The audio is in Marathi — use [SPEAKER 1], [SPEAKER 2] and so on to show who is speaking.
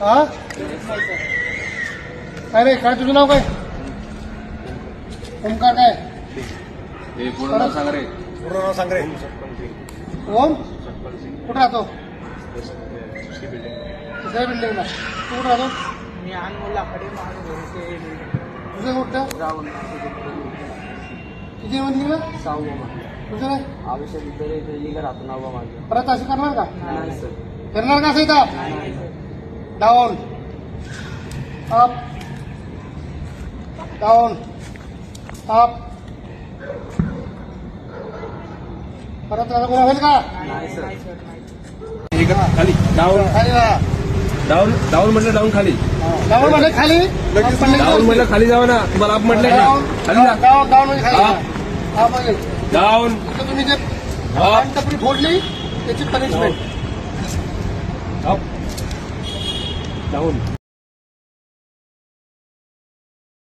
[SPEAKER 1] हा काय रे काय तुझं नाव काय? ओमकार काय?
[SPEAKER 2] पूर्ण
[SPEAKER 3] नाव सांग रे.
[SPEAKER 1] ओम? कुठं राहतो? बिल्डिंग बिल्डिंगला तू कुठं राहतो?
[SPEAKER 4] मी अनमोला कडे
[SPEAKER 1] तुझं कुठं? किती बिल्डिंगला
[SPEAKER 4] सहावं इथं राहतो नावा माझं
[SPEAKER 1] परत असं करणार का?
[SPEAKER 4] नाही सर.
[SPEAKER 1] करणार का
[SPEAKER 4] sir.
[SPEAKER 1] Down up. Down up. परत राहिलं कोणा होईल का?
[SPEAKER 4] नाही सर.
[SPEAKER 2] खाली. डाऊन
[SPEAKER 1] खाली राहा.
[SPEAKER 2] डाऊन डाऊन म्हटलं डाऊन खाली.
[SPEAKER 1] डाऊन म्हणजे खाली? म्हणजे
[SPEAKER 2] डाऊन म्हटलं खाली जावं ना. तुम्हाला अप म्हटलं खाली
[SPEAKER 1] डाऊन डाऊन म्हणजे खाली इथं तुम्ही जे टपरी फोडली त्याची पनिशमेंट
[SPEAKER 2] डाऊन